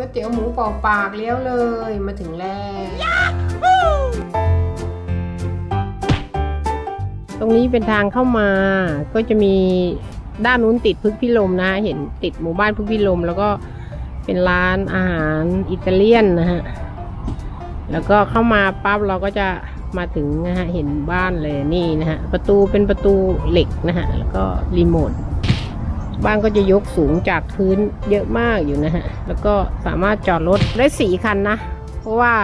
ก๋วยเตี๋ยวหมูปอกปากเลี้ยวเลย มาถึงแล้วตรงนี้เป็นทางเข้ามา ก็จะมีด้านนู้นติดพึกพิลมนะ เห็นติดหมู่บ้านพึกพิลม แล้วก็เป็นร้านอาหารอิตาเลียนนะฮะ แล้วก็เข้ามาปั๊บเราก็จะมาถึงนะฮะ เห็นบ้านเลยนี่นะฮะ ประตูเป็นประตูเหล็กนะฮะ แล้วก็รีโมท บ้านก็จะยกสูงจากพื้นเยอะมากอยู่นะฮะ แล้วก็สามารถจอดรถได้สี่คันนะ เพราะว่า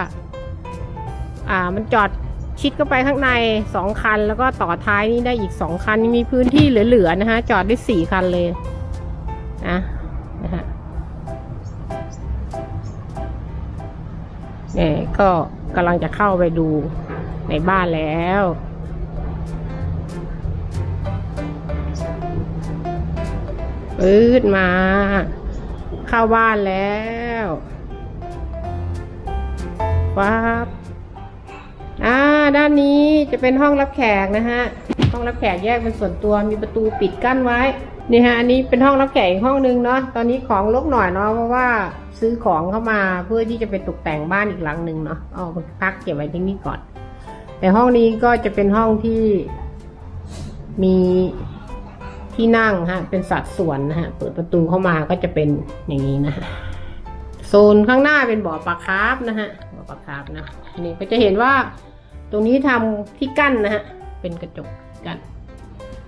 อ่ามันจอดชิดเข้าไปข้างในสองคัน แล้วก็ต่อท้ายนี่ได้อีกสองคันมีพื้นที่เหลือๆนะฮะ จอดได้สี่คันเลยนะนะฮะเนี่ยก็กำลังจะเข้าไปดูในบ้านแล้ว ปืดมา เข้าบ้านแล้วปั๊บอ่า ด้านนี้จะเป็นห้องรับแขกนะฮะ ห้องรับแขกแยกเป็นส่วนตัว มีประตูปิดกั้นไว้ นี่ฮะ อันนี้เป็นห้องรับแขกอีกห้องนึงเนาะ ตอนนี้ของลกหน่อยเนาะ เพราะว่าซื้อของเข้ามาเพื่อที่จะไปตกแต่งบ้านอีกหลังหนึ่งเนาะเอาพักเก็บไว้ที่นี่ก่อน แต่ห้องนี้ก็จะเป็นห้องที่มี ที่นั่งฮะเป็นสัดส่วนนะฮะเปิดประตูเข้ามาก็จะเป็นอย่างนี้นะฮะโซนข้างหน้าเป็นบ่อปลาคาร์ฟนะฮะบ่อปลาคาร์ฟนะนนี้ก็จะเห็นว่าตรงนี้ทำที่กั้นนะฮะเป็นกระจกกั้น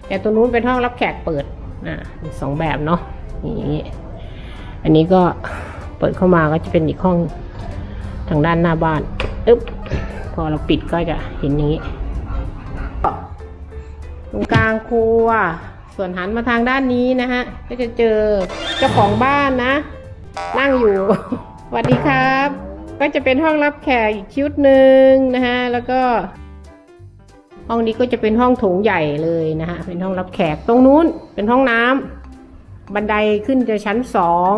แต่ตรงนู้นเป็นห้องรับแขกเปิดอ่ามีสองแบบเนาะอย่างนี้อันนี้ก็เปิดเข้ามาก็จะเป็นอีกห้องทางด้านหน้าบ้านอึ๊บพอเราปิดก็จะเห็นอย่างนี้ตรงกลางครัว ส่วนหันมาทางด้านนี้นะฮะก็จะเจอเจ้าของบ้านนะ นั่งอยู่สวัสดีครับ ก็จะเป็นห้องรับแขกอีกชุดหนึ่งนะฮะแล้วก็ ห้องนี้ก็จะเป็นห้องโถงใหญ่เลยนะฮะเป็นห้องรับแขกตรงนู้นเป็นห้องน้ำบันไดขึ้นจะชั้นสอง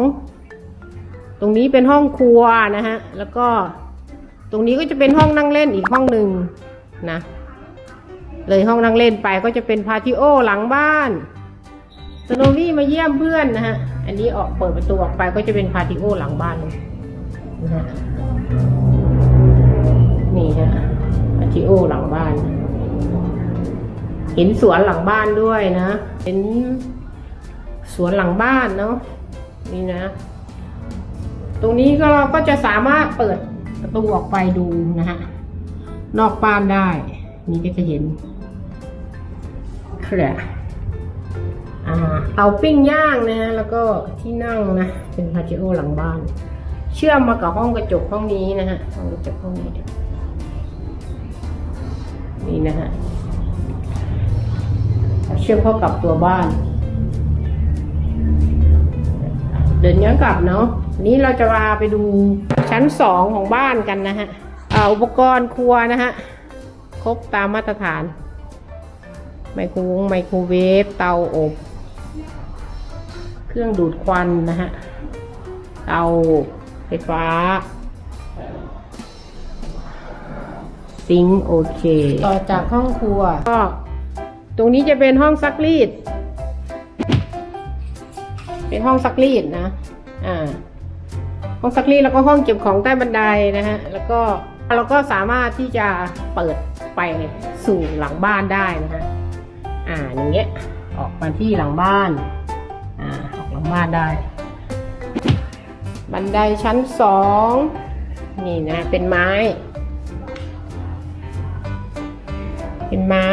ตรงนี้เป็นห้องครัวนะฮะแล้วก็ตรงนี้ก็จะเป็นห้องนั่งเล่นอีกห้องหนึ่งนะ เลยห้องนั่งเล่นไปก็จะเป็นพาทิโอหลังบ้านสโนวี่มาเยี่ยมเพื่อนนะฮะ อันนี้ออกเปิดประตูออกไปก็จะเป็นพาทิโอหลังบ้านเลยนะฮะนี่ฮะพาทิโอหลังบ้าน เห็นสวนหลังบ้านด้วยนะ เห็นสวนหลังบ้านเนาะนี่นะ ตรงนี้ก็เราก็จะสามารถเปิดประตูออกไปดูนะฮะนอกบ้านได้ นี่ก็จะเห็น เครือาเตาปิ้งย่างนะ แล้วก็ที่นั่งนะ เป็นพาจิโอหลังบ้าน เชื่อมมากับห้องกระจกห้องนี้นะฮะ ห้องกระจกห้องนี้ นี่นะฮะ เชื่อมเข้ากับตัวบ้าน เดินย้อนกลับเนาะ นี้เราจะมาไปดูชั้นสองของบ้านกันนะฮะออุปกรณ์ครัวนะฮะ ครบตามมาตรฐาน ไมโครวงไมโครเวฟเตาอบ เครื่องดูดควันนะฮะ เตาไฟฟ้า ซิงค์โอเค ต่อจากห้องครัว ก็ตรงนี้จะเป็นห้องซักรีด เป็นห้องซักรีดนะ อ่า ห้องซักรีดแล้วก็ห้องเก็บของใต้บันไดนะฮะ แล้วก็เราก็สามารถที่จะเปิดไปสู่หลังบ้านได้นะฮะ อ่าอย่างเงี้ยออกมาที่หลังบ้านอ่าออกหลังบ้านได้ บันไดชั้นสองนี่นะเป็นไม้ เป็นไม้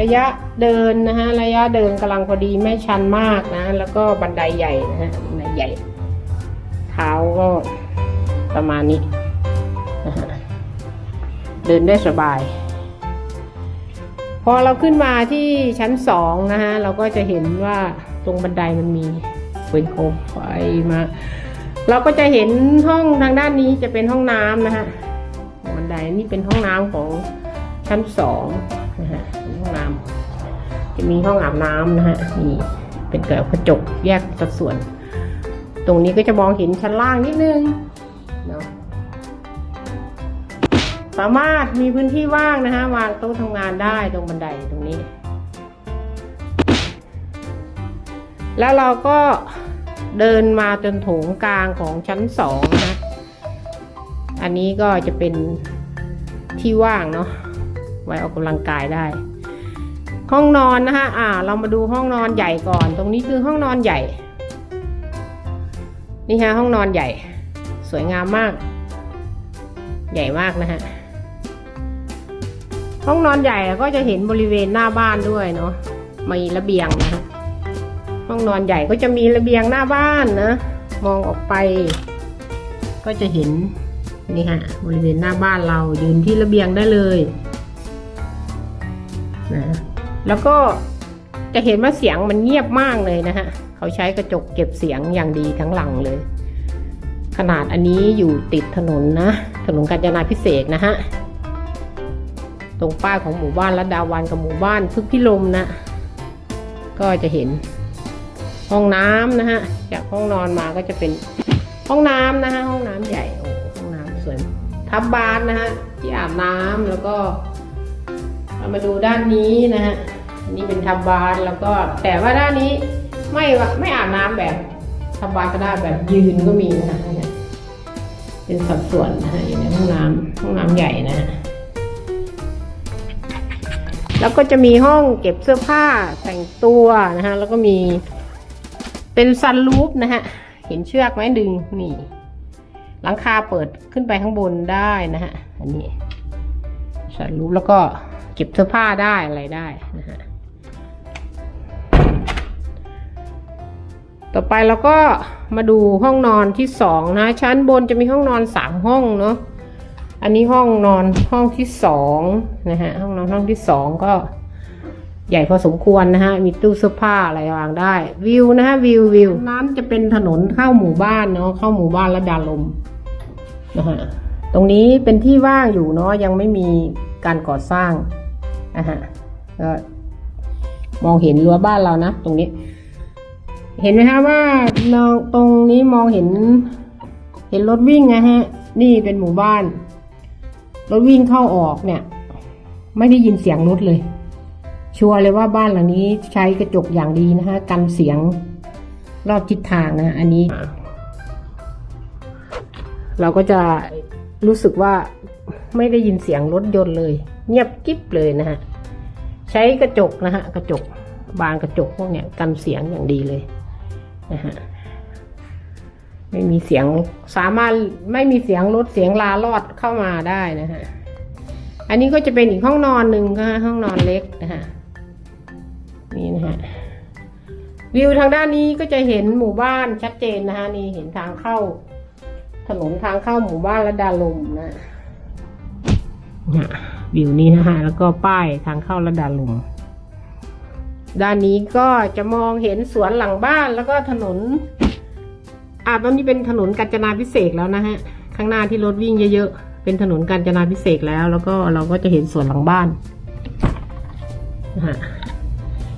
ระยะเดินนะฮะระยะเดินกำลังพอดีไม่ชันมากนะ แล้วก็บันไดใหญ่นะฮะบันไดใหญ่เท้าก็ประมาณนี้ เดินได้สบาย พอเราขึ้นมาที่ชั้นสองนะฮะเราก็จะเห็นว่าตรงบันไดมันมีเป็นโคมไฟมา เราก็จะเห็นห้องทางด้านนี้จะเป็นห้องน้ำนะฮะบันไดนี่เป็นห้องน้ำของชั้นสองนะฮะห้องน้ำจะมีห้องอาบน้ำนะฮะนี่เป็นกระจกแยกสัดส่วน ตรงนี้ก็จะมองเห็นชั้นล่างนิดนึงเนาะ สามารถมีพื้นที่ว่างนะฮะวางโต๊ะทำงานได้ตรงบันไดตรงนี้ แล้วเราก็เดินมาจนโถงกลางของชั้นสองนะ อันนี้ก็จะเป็นที่ว่างเนาะไว้ออกกำลังกายได้ ห้องนอนนะคะอ่า เรามาดูห้องนอนใหญ่ก่อน ตรงนี้คือห้องนอนใหญ่ นี่ฮะห้องนอนใหญ่ สวยงามมาก ใหญ่มากนะฮะ ห้องนอนใหญ่ก็จะเห็นบริเวณหน้าบ้านด้วยเนาะมีระเบียงนะฮะห้องนอนใหญ่ก็จะมีระเบียงหน้าบ้านนะมองออกไป ก็จะเห็นนี่ฮะบริเวณหน้าบ้านเรายืนที่ระเบียงได้เลยนะแล้วก็จะเห็นว่าเสียงมันเงียบมากเลยนะฮะเขาใช้กระจกเก็บเสียงอย่างดีทั้งหลังเลย ขนาดอันนี้อยู่ติดถนนนะ ถนนกาญจนาพิเศษนะฮะ ตรงป้ายของหมู่บ้านรัดดาวันกับหมู่บ้านพึกพิลมนะ ก็จะเห็นห้องน้ำนะฮะ จากห้องนอนมาก็จะเป็นห้องน้ำนะฮะห้องน้ำใหญ่โอ้ห้องน้ำสวยทับบานนะฮะที่อาบน้ำแล้วก็เรามาดูด้านนี้นะฮะนี่เป็นทับบานแล้วก็แต่ว่าด้านนี้ไม่ไม่อาบน้ำแบบทับบานก็ได้แบบยืนก็มีนะฮะเนี่ยเป็นสัดส่วนนะฮะอยู่ในห้องน้ำห้องน้ำใหญ่นะฮะ แล้วก็จะมีห้องเก็บเสื้อผ้าแต่งตัวนะฮะแล้วก็มีเป็นซันรูฟนะฮะเห็นเชือกไหมดึงนี่หลังคาเปิดขึ้นไปข้างบนได้นะฮะอันนี้ซันรูฟแล้วก็เก็บเสื้อผ้าได้อะไรได้นะฮะต่อไปเราก็มาดูห้องนอนที่สองนะ ชั้นบนจะมีห้องนอนสามห้องเนาะ อันนี้ห้องนอนห้องที่สองนะฮะห้องนอนห้องที่สองก็ใหญ่พอสมควรนะฮะ มีตู้เสื้อผ้าอะไรวางได้ วิวนะฮะวิววิวนั้นจะเป็นถนนเข้าหมู่บ้านเนาะเข้าหมู่บ้านระดาลมนะฮะตรงนี้เป็นที่ว่างอยู่เนาะยังไม่มีการก่อสร้างนะฮะก็มองเห็นรั้วบ้านเรานะตรงนี้ เห็นไหมฮะว่าเราตรงนี้มองเห็น เห็นรถวิ่งนะฮะ นี่เป็นหมู่บ้าน รถวิ่งเข้าออกเนี่ย ไม่ได้ยินเสียงรถเลย ชัวร์เลยว่าบ้านหลังนี้ใช้กระจกอย่างดีนะคะกันเสียงรอบทิศทางนะ อันนี้ เราก็จะรู้สึกว่าไม่ได้ยินเสียงรถยนต์เลย เงียบกิ๊บเลยนะฮะใช้กระจกนะฮะกระจกบานกระจกพวกเนี้ยกันเสียงอย่างดีเลยนะฮะ ไม่มีเสียงสามารถไม่มีเสียงรถเสียงลาลอดเข้ามาได้นะฮะ อันนี้ก็จะเป็นอีกห้องนอนหนึ่งนะฮะห้องนอนเล็กนะฮะนี่นะฮะวิวทางด้านนี้ก็จะเห็นหมู่บ้านชัดเจนนะฮะนี่เห็นทางเข้า ถนนทางเข้าหมู่บ้านระดาลมนะเนี่ยวิวนี้นะฮะแล้วก็ป้ายทางเข้าระดาลมด้านนี้ก็จะมองเห็นสวนหลังบ้านแล้วก็ถนน อ่าตอนนี้เป็นถนนกาญจนาพิเศษแล้วนะฮะ ข้างหน้าที่รถวิ่งเยอะๆ เป็นถนนกาญจนาพิเศษแล้ว แล้วก็เราก็จะเห็นสวนหลังบ้านนะฮะ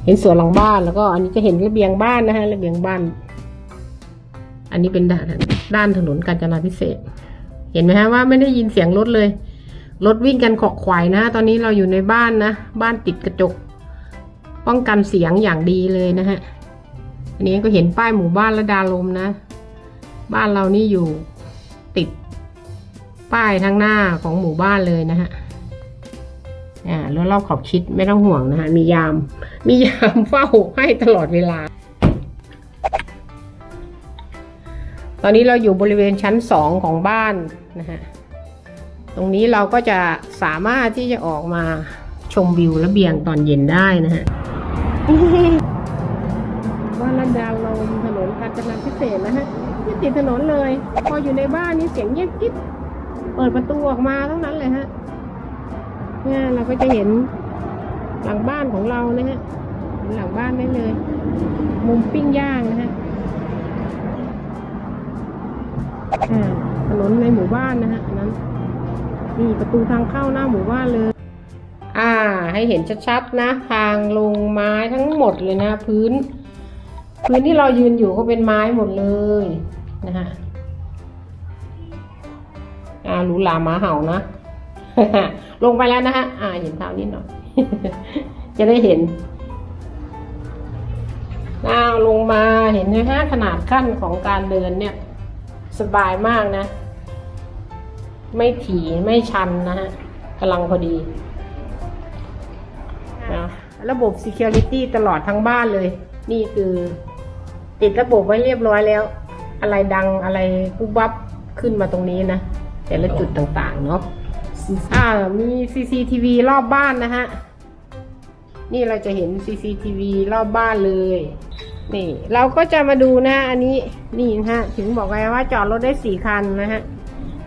เห็นสวนหลังบ้านแล้วก็อันนี้จะเห็นระเบียงบ้านนะฮะระเบียงบ้าน อันนี้เป็นด้านด้านถนนกาญจนาพิเศษ เห็นไหมฮะว่าไม่ได้ยินเสียงรถเลย รถวิ่งกันขอกขวายนะตอนนี้เราอยู่ในบ้านนะบ้านติดกระจก ป้องกันเสียงอย่างดีเลยนะฮะอันนี้ก็เห็นป้ายหมู่บ้านระดาลมนะ บ้านเรานี่อยู่ติดป้ายทางหน้าของหมู่บ้านเลยนะฮะอ่าแล้วรอบขอบชิดไม่ต้องห่วงนะฮะมียาม มียามเฝ้าให้ตลอดเวลา ตอนนี้เราอยู่บริเวณชั้นสองของบ้านนะฮะตรงนี้เราก็จะสามารถที่จะออกมาชมวิวระเบียงตอนเย็นได้นะฮะบ้านลัดดาวลมถนนกาญจนาพิเศษนะฮะ ไม่ติดถนนเลย พออยู่ในบ้านนี่เสียงเงียบกิ๊บเปิดประตูออกมาเท่านั้นเลยฮะเนี่ยเราก็จะเห็นหลังบ้านของเรานะฮะหลังบ้านได้เลย มุมปิ้งย่างนะฮะถนนในหมู่บ้านนะฮะนนั้นนี่ประตูทางเข้าหน้าหมู่บ้านเลย อ่า ให้เห็นชัดๆนะ ทางลงไม้ทั้งหมดเลยนะ พื้น พื้นที่เรายืนอยู่ก็เป็นไม้หมดเลยนะฮะอ่าหรูหราหมาเห่านะ ลงไปแล้วนะฮะอ่าเห็นเท้านิดหน่อย จะได้เห็นก้าวลงมาเห็นไหมฮะขนาดขั้นของการเดินเนี่ย สบายมากนะ ไม่ถี่ไม่ชันนะฮะกำลังพอดีนะระบบ Security ตลอดทั้งบ้านเลย นี่คือ ติดระบบไว้เรียบร้อยแล้ว อะไรดังอะไรปุ๊บวับขึ้นมาตรงนี้นะ แต่ละจุดต่างๆเนาะอ่ามี CCTV รอบบ้านนะฮะ นี่เราจะเห็น CCTV รอบบ้านเลย นี่ เราก็จะมาดูนะอันนี้นี่นะฮะ ถึงบอกไงว่าจอดรถได้สี่คันนะฮะ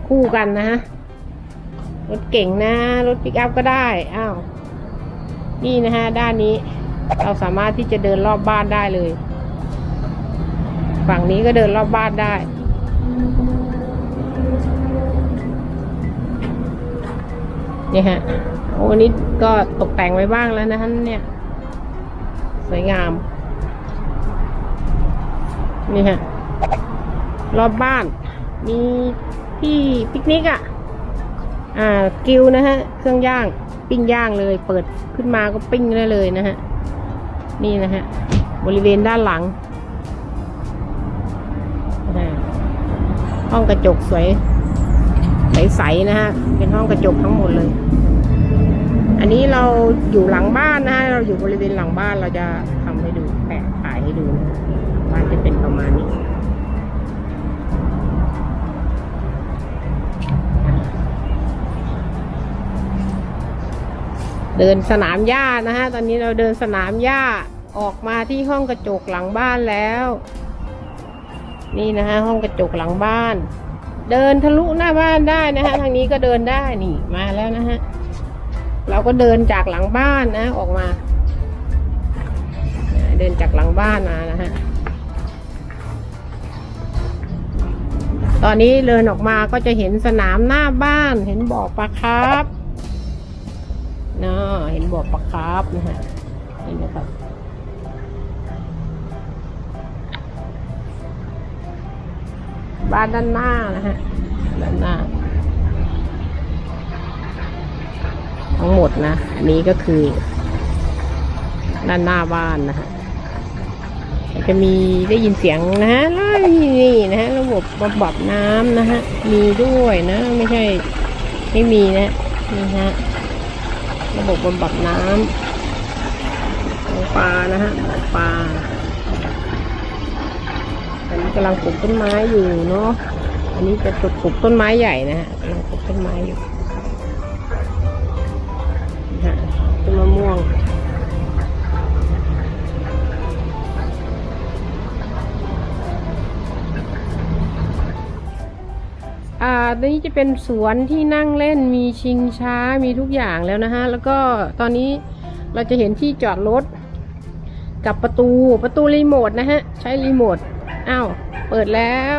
คู่กันนะฮะ รถเก่งนะ รถปิกอัพก็ได้ อ้าว นี่นะฮะ ด้านนี้ เราสามารถที่จะเดินรอบบ้านได้เลย ฝั่งนี้ก็เดินรอบบ้านได้เนี่ยฮะโอ้อันนี้ก็ตกแต่งไว้บ้างแล้วนะฮะเนี่ย สวยงาม นี่ฮะ รอบบ้าน มีที่ปิกนิกอะ่ะ อ่า กิวนะฮะ เครื่องย่าง ปิ้งย่างเลย เปิดขึ้นมาก็ปิ้งได้เลยนะฮะ นี่นะฮะ บริเวณด้านหลัง ห้องกระจกสวย ใสๆนะฮะ เป็นห้องกระจกทั้งหมดเลย อันนี้เราอยู่หลังบ้านนะฮะ เราอยู่บริเวณหลังบ้านเราจะทำให้ดูแปะถ่ายให้ดูนะบ้านจะเป็นประมาณนี้เดินสนามหญ้านะฮะ ตอนนี้เราเดินสนามหญ้าออกมาที่ห้องกระจกหลังบ้านแล้ว นี่นะฮะห้องกระจกหลังบ้าน เดินทะลุหน้าบ้านได้นะฮะทางนี้ก็เดินได้นี่มาแล้วนะฮะเราก็เดินจากหลังบ้านนะออกมา เดินจากหลังบ้านมานะฮะตอนนี้เดินออกมาก็จะเห็นสนามหน้าบ้าน เห็นบ่อปลาคร์ฟเนาะเห็นบ่อปลาคร์ฟนะฮะนี่นะครับ บ้านด้านหน้านะฮะ ด้านหน้า ทั้งหมดนะ อันนี้ก็คือ ด้านหน้าบ้านนะฮะ จะมีได้ยินเสียงนะฮะแล้วนี่นะฮะ ระบบบำบัดน้ำนะฮะ มีด้วยนะ ไม่ใช่ ไม่มีนะนี่ฮะ ระบบบำบัดน้ำของปลานะฮะของปลา กำลังปลูกต้นไม้อยู่เนาะอันนี้จะปลูกต้นไม้ใหญ่นะฮะกำลังปลูกต้นไม้อยู่นะฮะต้นมะม่วงอ่าตอนนี้จะเป็นสวนที่นั่งเล่นมีชิงช้ามีทุกอย่างแล้วนะฮะ แล้วก็ตอนนี้เราจะเห็นที่จอดรถกับประตูประตูรีโมทนะฮะ ใช้รีโมทอ้าว เปิดแล้ว